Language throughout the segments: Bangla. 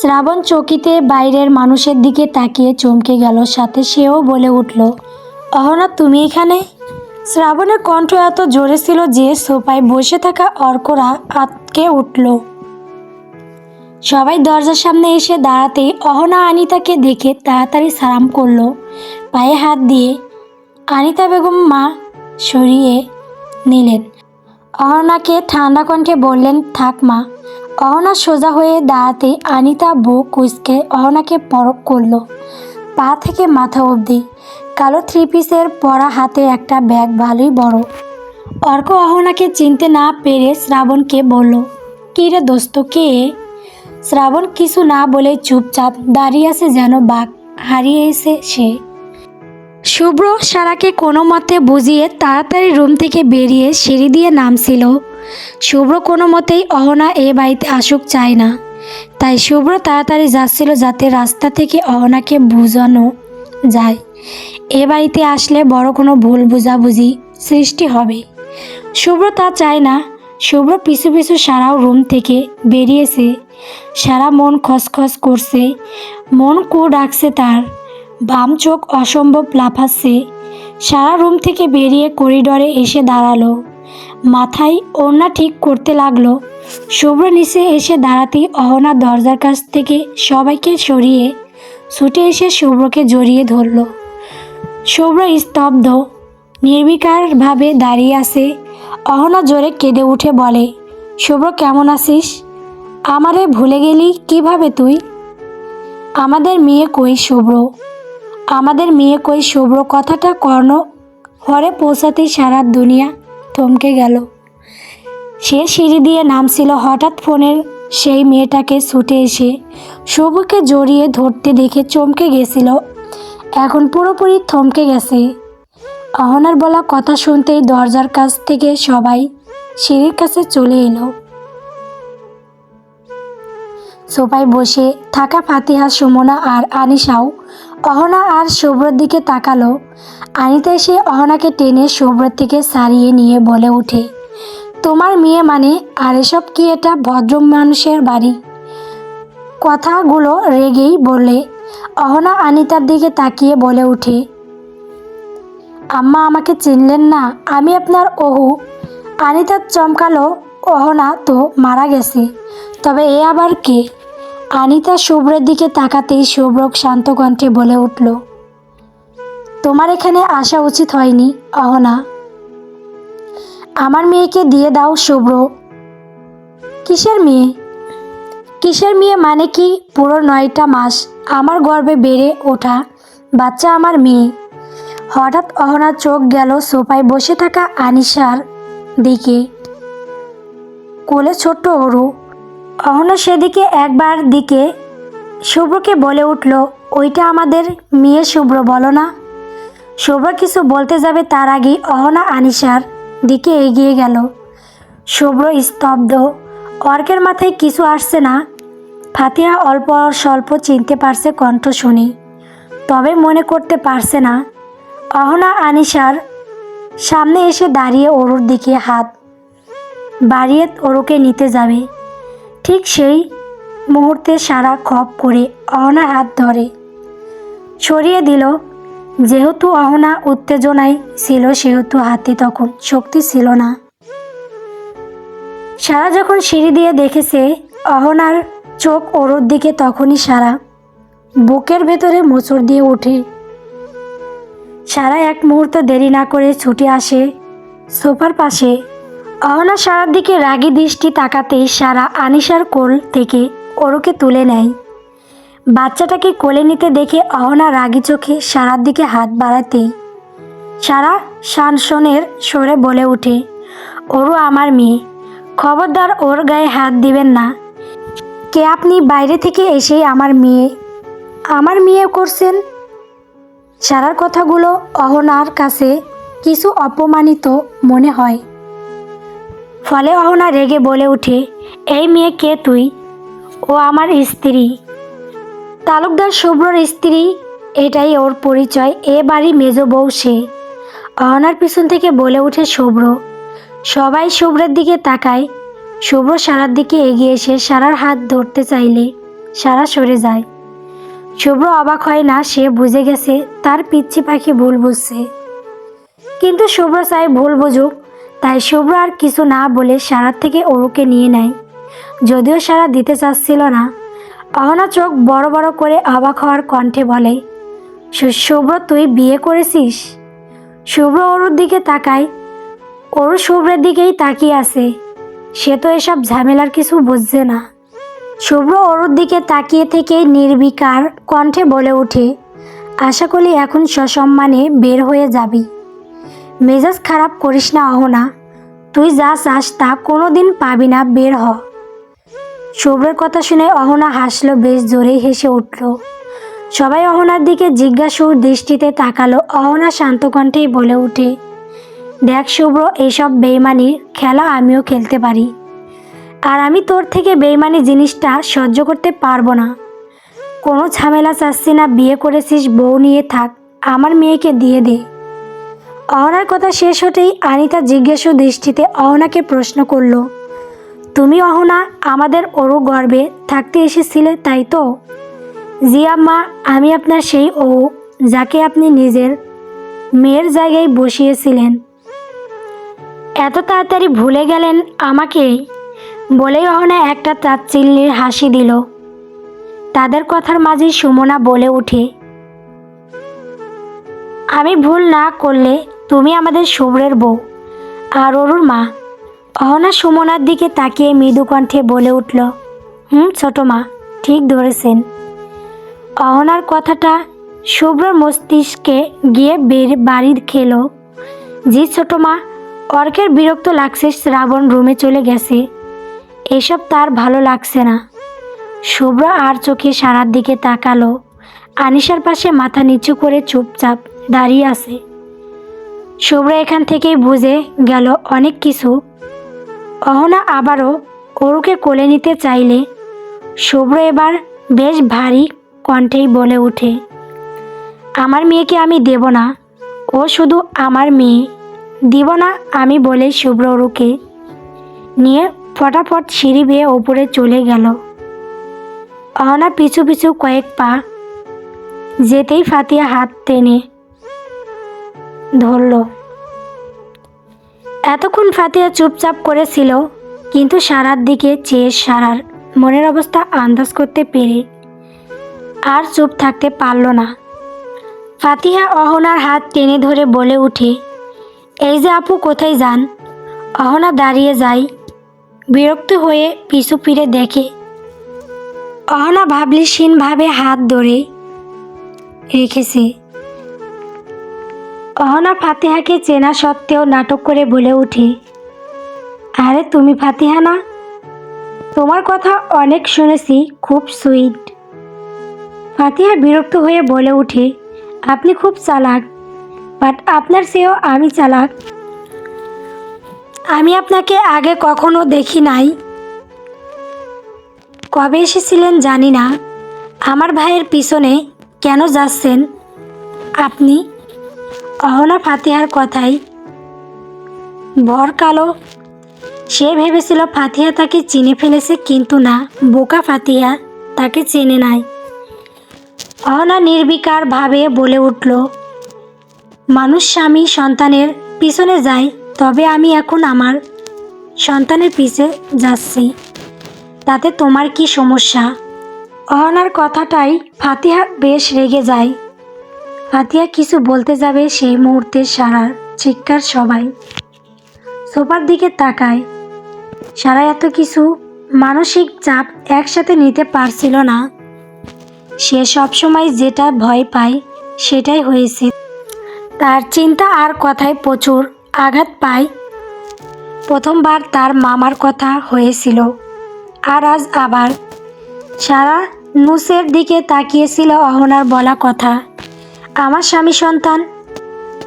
শ্রাবণ চকিতে বাইরের মানুষের দিকে তাকিয়ে চমকে গেল, সাথে সেও বলে উঠল, অহনা, তুমি এখানে? শ্রাবণের কণ্ঠ এত জোরে ছিল যে সোফায় বসে থাকা অর্করা আতকে উঠল। সবাই দরজার সামনে এসে দাঁড়াতেই অহনা আনিতাকে দেখে তাড়াতাড়ি সালাম করল, পায়ে হাত দিয়ে আনিতা বেগম মা সরিয়ে নিলেন। অহনাকে ঠান্ডা কণ্ঠে বললেন, থাক মা অহনা সোজা হয়ে দাঁড়াতে আনিতা বউ কুচকে অহনাকে পরক করল। পা থেকে মাথা অবধি। কালো থ্রি পিসের পরা হাতে একটা ব্যাগ ভালোই বড়। অর্ক অহনাকে চিনতে না পেরে শ্রাবণকে বলল, কী রে দোস্ত, কে শ্রাবণ কিছু না বলে চুপচাপ দাঁড়িয়ে আছে যেন বাঘ। হারিয়েছে সে। শুভ্র সারাকে কোনো মতে বুঝিয়ে তাড়াতাড়ি রুম থেকে বেরিয়ে সিঁড়ি দিয়ে নামছিল। শুভ্র কোনো মতেই অহনা এ বাড়িতে আসুক চায় না। তাই শুভ্র তাড়াতাড়ি যাচ্ছিল যাতে রাস্তা থেকে অহনাকে বোঝানো যায়। এ বাড়িতে আসলে বড় কোনো ভুল বোঝাবুঝি সৃষ্টি হবে। শুভ্র তা চায় না। শুভ্র পিছু পিছু সারাও রুম থেকে বেরিয়েছে। সারা মন খসখস করছে। মন কু ডাকছে তার। বাম চোখ অসম্ভব লাফাচ্ছে। সারা রুম থেকে বেরিয়ে করিডরে এসে দাঁড়াল। মাথায় ওড়না ঠিক করতে লাগল। শুভ্র নিচে এসে দাঁড়াতেই অহনা দরজার কাছ থেকে সবাইকে সরিয়ে ছুটে এসে শুভ্রকে জড়িয়ে ধরলো। শুভ্র স্তব্ধ, নির্বিকারভাবে দাঁড়িয়ে আছে। অহনা জোরে কেঁদে উঠে বলে শুভ্র কেমন আছিস? আমারে ভুলে গেলি কীভাবে তুই? আমাদের মেয়ে কই শুভ্র আমাদের মেয়ে কই শুভ্র কথাটা কর্ণ ঘরে পৌঁছাতেই সারা দুনিয়া থমকে গেল। সে সিঁড়ি দিয়ে নামছিল। হঠাৎ ফোনের সেই মেয়েটাকে ছুটে এসে শুভকে জড়িয়ে ধরতে দেখে চমকে গেছিল। এখন পুরোপুরি থমকে গেছে। অহনার বলা কথা শুনতেই দরজার কাছ থেকে সবাই সিঁড়ির কাছে চলে এলো। সোফায় বসে থাকা ফাতিহা, সুমনা আর আনিসাও অহনা আর শুভ্রর দিকে তাকালো। আনিতা এসে অহনাকে টেনে শুভ্রর থেকে সারিয়ে নিয়ে বলে ওঠে তোমার মেয়ে মানে আর এসব কি এটা ভদ্র মানুষের বাড়ি? কথাগুলো রেগেই বলে অহনা আনিতার দিকে তাকিয়ে বলে ওঠে আম্মা আমাকে চিনলেন না, আমি আপনার অহু। আনিতার চমকালো অহনা তো মারা গেছে, তবে এ আবার কে? আনিতা শুভ্রের দিকে তাকাতেই শুভ্র শান্ত কণ্ঠে বলে উঠল, তোমার এখানে আসা উচিত হয়নি, অহনা। আমার মেয়েকে দিয়ে দাও শুভ্র। কিসের মেয়ে? কিসের মেয়ে মানে কি? পুরো নয়টা মাস আমার গর্ভে বেড়ে ওঠা বাচ্চা আমার মেয়ে। হঠাৎ অহনার চোখ গেল সোফায় বসে থাকা আনিশার দিকে। কোলে ছোট্ট অরু অহনা সেদিকে একবার দিকে শুভ্রকে বলে উঠল, ওইটা আমাদের মেয়ে শুভ্র, বলো না? শুভ্র কিছু বলতে যাবে তার আগেই অহনা আনিশার দিকে এগিয়ে গেল। শুভ্র স্তব্ধ, অর্কের মাথায় কিছু আসছে না। ফাতিহা অল্প স্বল্প চিনতে পারছে কণ্ঠ শুনি, তবে মনে করতে পারছে না। অহনা আনিশার সামনে এসে দাঁড়িয়ে ওরুর দিকে হাত বাড়িয়ে ওরুকে নিতে যাবে। ঠিক সেই মুহূর্তে সারা খপ করে অহনা হাত ধরে। সরিয়ে দিল। যেহেতু অহনা উত্তেজনায় ছিল, সেহেতু হাতে তখন শক্তি ছিল না। সারা যখন সিঁড়ি দিয়ে দেখেছে, অহনার চোখ ওরোর দিকে তখনই সারা বুকের ভেতরে মোচড় দিয়ে ওঠে। সারা এক মুহূর্ত দেরি না করে ছুটে আসে সোফার পাশে অহনা সারার দিকে রাগী দৃষ্টি তাকাতেই সারা আনিশার কোল থেকে ওরকে তুলে নেয়। বাচ্চাটাকে কোলে নিতে দেখে অহনা রাগী চোখে সারার দিকে হাত বাড়াতেই সারা শানসনের সরে বলে ওঠে, ওরু আমার মেয়ে, খবরদার ওর গায়ে হাত দিবেন না। কে আপনি বাইরে থেকে এসেই আমার মেয়ে আমার মেয়ে করছেন? সারার কথাগুলো অহনার কাছে কিছু অপমানিত মনে হয়। ফলে অহনা রেগে বলে ওঠে এই মেয়ে কে তুই? ও আমার স্ত্রী। তালুকদার শুভ্রর স্ত্রী, এটাই ওর পরিচয়, এ বাড়ি মেজ বউ সে। অহনার পিছন থেকে বলে ওঠে শুভ্র সবাই শুভ্রের দিকে তাকায়। শুভ্র সারার দিকে এগিয়ে এসে সারার হাত ধরতে চাইলে সারা সরে যায়। শুভ্র অবাক হয় না, সে বুঝে গেছে তার পিচ্ছি পাখি ভুল বুঝছে। কিন্তু শুভ্র চাই ভুল বুঝুক তাই শুভ্র আর কিছু না বলে সারার থেকে অরুকে নিয়ে নেয়। যদিও সারা দিতে চাচ্ছিল না, অহনা চোখ বড় বড় করে অবাক হওয়ার কণ্ঠে বলে, "শু- শুভ্র, তুই বিয়ে করেছিস? শুভ্র অরুর দিকে তাকায়। অরু শুভ্রের দিকেই তাকিয়ে আছে। সে তো এসব ঝামেলার কিছু বুঝছে না। শুভ্র অরুর দিকে তাকিয়ে থেকে নির্বিকার কণ্ঠে বলে ওঠে, আশা করি এখন সসম্মানে বের হয়ে যাবি। মেজাজ খারাপ করিস না, অহনা। তুই যা চাস তা কোনো দিন পাবি না, বের হ। শুভ্রের কথা শুনে অহনা হাসলো, বেশ জোরেই হেসে উঠল। সবাই অহনার দিকে জিজ্ঞাসুর দৃষ্টিতে তাকালো। অহনা শান্ত কণ্ঠেই বলে ওঠে দেখ শুভ্র এইসব বেইমানির খেলা আমিও খেলতে পারি। আর আমি তোর থেকে বেইমানি জিনিসটা সহ্য করতে পারব না। কোনো ঝামেলা চাচ্ছি না, বিয়ে করেছিস, বউ নিয়ে থাক। আমার মেয়েকে দিয়ে দে। অহনার কথা শেষ হতেই আনিতা জিজ্ঞাসু দৃষ্টিতে অহনাকে প্রশ্ন করল, তুমি অহনা আমাদের অরু গর্বে থাকতে এসেছিলে, তাই তো? জি আম্মা, আমি আপনার সেই ও, যাকে আপনি নিজের মেয়ের জায়গায় বসিয়েছিলেন। এত তাড়াতাড়ি ভুলে গেলেন আমাকে? বলেই অহনা একটা তাচ্ছিল্যের হাসি দিল। তাদের কথার মাঝে সুমনা বলে ওঠে আমি ভুল না করলে তুমি আমাদের শুভ্রের বউ। আর অরুর মা। অহনা সুমনার দিকে তাকিয়ে মৃদু কণ্ঠে বলে উঠল, হুম, ছোট মা, ঠিক ধরেছেন। অহনার কথাটা শুভ্রর মস্তিষ্কে গিয়ে বের বাড়ির খেল। জি, ছোট মা অর্কের বিরক্ত লাগছে শ্রাবণ রুমে চলে গেছে। এসব তার ভালো লাগছে না। শুভ্র আর চোখে সারার দিকে তাকালো। আনিশার পাশে মাথা নিচু করে চুপচাপ দাঁড়িয়ে আছে। শুভ্র এখান থেকেই বুঝে গেল অনেক কিছু। অহনা আবারও অরুকে কোলে নিতে চাইলে শুভ্র এবার বেশ ভারী কণ্ঠেই বলে ওঠে, আমার মেয়েকে আমি দেব না, ও শুধু আমার মেয়ে। দিব না আমি বলে শুভ্র অরুকে নিয়ে ফটাফট সিঁড়ি বেয়ে ওপরে চলে গেল। অহনা পিছু পিছু কয়েক পা যেতেই ফাতিয়া হাত টেনে ধরল। এতক্ষণ ফাতিয়া চুপচাপ করেছিল, কিন্তু সারার দিকে চেয়ে সারার মনের অবস্থা আন্দাজ করতে পেরে আর চুপ থাকতে পারল না। ফাতিহা অহনার হাত টেনে ধরে বলে উঠে, এই যে আপু, কোথায় যান? অহনা দাঁড়িয়ে যায়, বিরক্ত হয়ে পিছু ফিরে দেখে। অহনা ভাবলিসীনভাবে হাত ধরে রেখেছে। অহনা ফাতিহাকে চেনা সত্ত্বেও নাটক করে বলে ওঠে আরে তুমি ফাতিহা না? তোমার কথা অনেক শুনেছি, খুব সুইট। ফাতিহা বিরক্ত হয়ে বলে ওঠে আপনি খুব চালাক, বাট আপনার চেয়েও আমি চালাক। আমি আপনাকে আগে কখনো দেখি নাই। কবে এসেছিলেন জানি না। আমার ভাইয়ের পিছনে কেন যাচ্ছেন? আপনি অহনা ফাতিহার কথাই। ভর কালো সে ভেবেছিল ফাতিহা তাকে চিনে ফেলেছে কিন্তু না, বোকা ফাতিহা তাকে চেনে নাই। অহনা নির্বিকার ভাবে বলে উঠল, মানুষ স্বামী সন্তানের পিছনে যায়, তবে আমি এখন আমার সন্তানের পিছে যাচ্ছি। তাতে তোমার কি সমস্যা? অহনার কথাটাই ফাতিহা বেশ রেগে যায়। ফাতিহা কিছু বলতে যাবে সেই মুহূর্তে সারার চিৎকার সবাই। সোফার দিকে তাকায়। সারা এত কিছু মানসিক চাপ একসাথে নিতে পারছিল না। সে সবসময় যেটা ভয় পায় সেটাই হয়েছে। তার চিন্তা আর কথায় প্রচুর আঘাত পায়। প্রথমবার তার মামার কথা হয়েছিল। আর আজ আবার। সারা নুসের দিকে তাকিয়েছিল অহনার বলা কথা। আমার স্বামী সন্তান।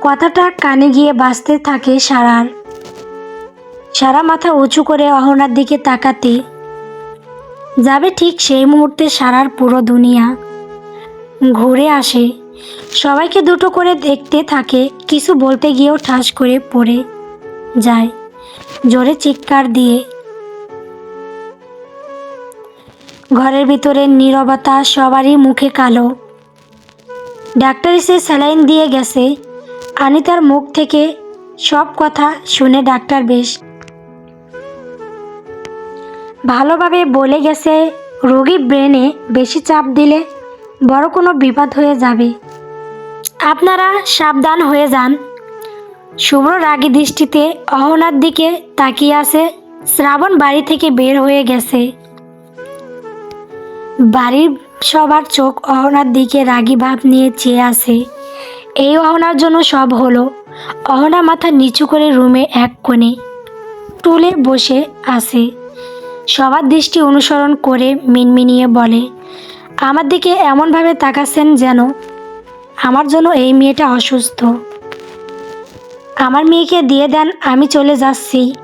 কথাটা কানে গিয়ে বাঁচতে থাকে সারার। সারা মাথা উঁচু করে অহনার দিকে তাকাতে। যাবে ঠিক সেই মুহূর্তে সারার পুরো দুনিয়া। ঘুরে আসে। সবাইকে দুটো করে দেখতে থাকে, কিছু বলতে গিয়েও ঠাস করে পড়ে যায়, জোরে চিৎকার দিয়ে। ঘরের ভিতরে নীরবতা সবারই মুখে কালো। ডাক্তার এসে স্যালাইন দিয়ে গেছে। আনিতার মুখ থেকে সব কথা শুনে ডাক্তার বেশ ভালোভাবে বলে গেছে, রোগী ব্রেনে বেশি চাপ দিলে বড় কোনো বিপদ হয়ে যাবে। আপনারা সাবধান হয়ে যান। শুভ্র রাগী দৃষ্টিতে অহনার দিকে তাকিয়ে আছে, শ্রাবণ বাড়ি থেকে বের হয়ে গেছে। বাড়ির সবার চোখ অহনার দিকে রাগী ভাব নিয়ে চেয়ে আছে। এই অহনার জন্য সব হলো। অহনা মাথা নিচু করে রুমে এক কোণে টুলে বসে আছে। সবার দৃষ্টি অনুসরণ করে মিনমিনিয়ে বলে, আমার দিকে এমনভাবে তাকাচ্ছেন যেন আমার জন্য এই মেয়েটা অসুস্থ। আমার মেয়েকে দিয়ে দেন, আমি চলে যাচ্ছি।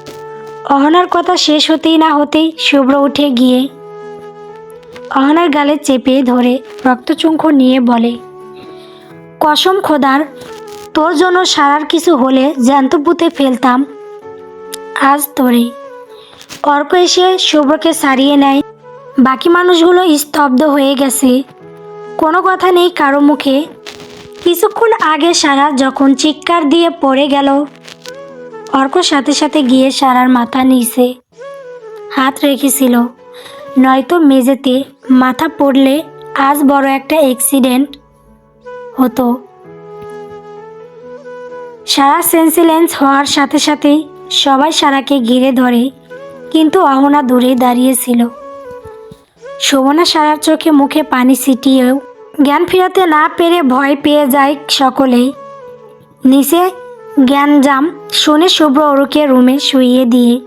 অহনার কথা শেষ হতেই না হতেই শুভ্র উঠে গিয়ে অহনার গালে চেপে ধরে রক্তচুঙ্খ নিয়ে বলে, কসম খোদার, তোর জন্য সারার কিছু হলে জ্যান্ত পুঁতে ফেলতাম। আজ তোরে। অর্ক এসে শুভ্রকে সারিয়ে নেয়। বাকি মানুষগুলো স্তব্ধ হয়ে গেছে। কোনো কথা নেই কারও মুখে। কিছুক্ষণ আগে সারা যখন চিৎকার দিয়ে পড়ে গেল, অর্ক সাথে সাথে গিয়ে সারার মাথা নিচে হাত রেখেছিল। নয়তো মেঝেতে মাথা পড়লে আজ বড় একটা অ্যাক্সিডেন্ট হতো। সারা সেন্সিলেন্স হওয়ার সাথে সাথেই সবাই সারাকে ঘিরে ধরে, কিন্তু অহনা দূরে দাঁড়িয়েছিল শোভনা সারার চোখে মুখে পানি ছিটিয়েও জ্ঞান ফিরাতে না পেরে ভয় পেয়ে যায় সকলেই। নিচে জ্ঞান জাম, শুনে শুভ্র অরুকে রুমে শুইয়ে দিয়ে,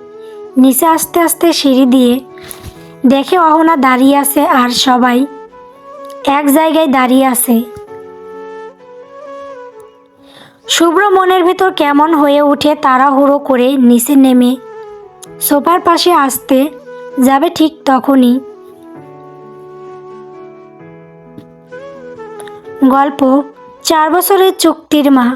নিচে আস্তে আস্তে সিঁড়ি দিয়ে দেখে অহনা দাঁড়িয়ে আছে আর সবাই এক জায়গায় দাঁড়িয়ে আছে। শুভ্র মনের ভেতর কেমন হয়ে উঠে তাড়াহুড়ো করে নিচে নেমে সোফার পাশে আসতে যাবে ঠিক তখনই। গল্প, চার বছরের চুক্তির মা।